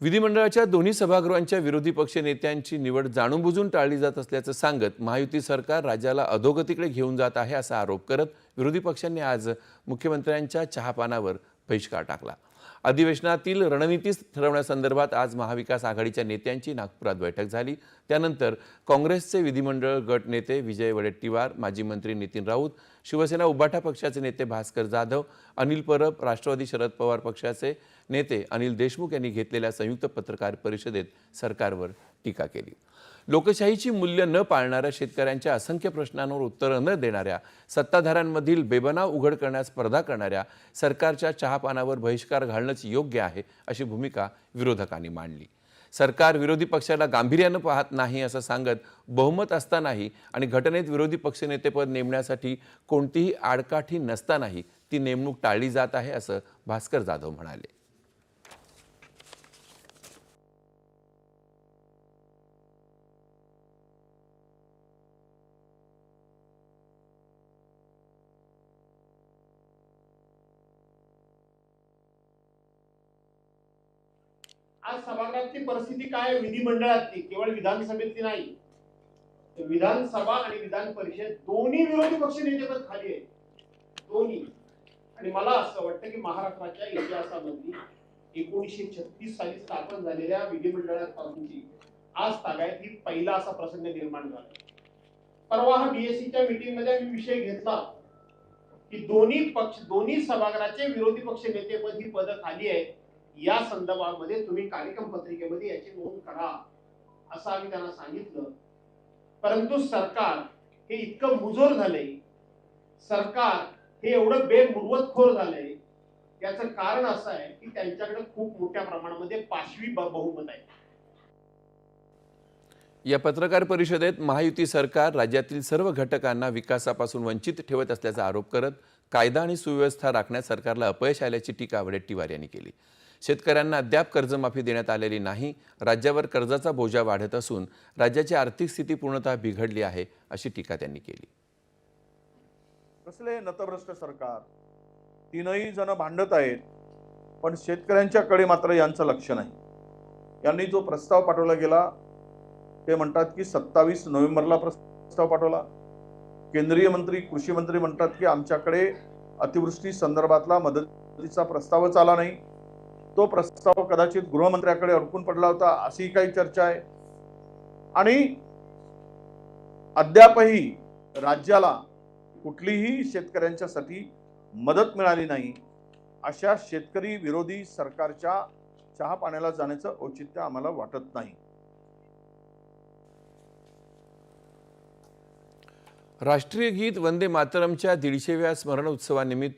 विधिमंडळाच्या दोन्ही सभागृहांच्या विरोधी पक्ष नेत्यांची निवड जाणूनबुजून टाळली जात असल्याचं सांगत महायुती सरकार राज्याला अधोगतीकडे घेऊन जात आहे असा आरोप करत विरोधी पक्षांनी आज मुख्यमंत्र्यांच्या चहापानावर बहिष्कार टाकला. अधिवेशनातील रणनीती ठरवण्यासंदर्भात आज महाविकास आघाडीच्या नेत्यांची नागपुरात बैठक झाली. त्यानंतर काँग्रेसचे विधिमंडळ गट नेते विजय वडेट्टीवार माजी मंत्री नितीन राऊत शिवसेना उबाठा पक्षाचे नेते भास्कर जाधव अनिल परब राष्ट्रवादी शरद पवार पक्षाचे नेते अनिल देशमुख यांनी घेतलेल्या संयुक्त पत्रकार परिषदेत सरकारवर टीका केली. लोकशाहीची मूल्य न पाळणाऱ्या शेतकऱ्यांच्या असंख्य प्रश्नांवर उत्तरं न देणाऱ्या सत्ताधाऱ्यांमधील बेबनाव उघड करण्यास स्पर्धा करणाऱ्या सरकारच्या चहापानावर बहिष्कार घालणंच योग्य आहे अशी भूमिका विरोधकांनी मांडली. सरकार विरोधी पक्षाला गांभीर्यानं पाहत नाही असं सांगत बहुमत असतानाही आणि घटनेत विरोधी पक्षनेतेपद नेमण्यासाठी कोणतीही आडकाठी नसतानाही ती नेमणूक टाळली जात आहे असं भास्कर जाधव म्हणाले. आज सभागृहातली परिस्थिती काय विधिमंडळातली केवळ विधानसभेतली नाही. विधानसभा आणि विधान परिषद दोन्ही विरोधी पक्ष नेतेपद खाली आहे. दोन्ही. आणि मला असं वाटतं की महाराष्ट्राच्या इतिहासामधली एकोणीसशे छत्तीस साली स्थापन झालेल्या विधिमंडळापासूनची आज तागायत ही पहिला असा प्रसंग निर्माण झाला. परवा हा बीएससीच्या मीटिंगमध्ये मी विषय घेतला की दोन्ही पक्ष दोन्ही सभागृहाचे विरोधी पक्ष नेतेपद ही पद खाली आहेत. या संदर्भामध्ये तुम्ही कार्यक्रम पत्रिकेमध्ये याची नोंद करा असं आम्ही त्यांना सांगितलं. परंतु सरकार हे इतकं मुजोर झाले सरकार हे एवढं बेमुरवतखोर झालंय. याचं कारण असं आहे की त्यांच्याकडे खूप मोठ्या प्रमाणामध्ये पाशवी बहुमत आहे. या पत्रकार परिषदेत महायुती सरकार राज्यातील सर्व घटकांना विकासापासून वंचित ठेवत असल्याचा आरोप करत कायदा आणि सुव्यवस्था राखण्यात सरकारला अपयश आल्याची टीका वडेट्टीवार यांनी केली. शेतकऱ्यांना अद्याप कर्जमाफी देण्यात आलेली नाही. राज्यावर कर्जाचा बोजा वाढत असून राज्याची आर्थिक स्थिती पूर्णतः बिघडली आहे अशी टीका त्यांनी केली. कसले नतभ्रष्ट सरकार? तीनही जण भांडत आहेत पण शेतकऱ्यांच्याकडे मात्र यांचं लक्ष नाही. यांनी जो प्रस्ताव पाठवला गेला ते म्हणतात की सत्तावीस नोव्हेंबरला प्रस्ताव पाठवला. केंद्रीय मंत्री कृषी मंत्री म्हणतात की आमच्याकडे अतिवृष्टी संदर्भातला मदतीचा प्रस्तावच आला नाही. तो प्रस्ताव कदाचित गृहमंत्र्याकडे अडकून पडला होता अशी काही चर्चा आहे. आणि अद्यापही राज्याला कुठलीही शेतकऱ्यांच्यासाठी मदत मिळाली नाही अशा शेतकरी विरोधी सरकारच्या चहा पाण्याला जाण्याचं औचित्य आम्हाला वाटत नाही. राष्ट्रीय गीत वंदे मातरमच्या दीडशेव्या स्मरण उत्सवानिमित्त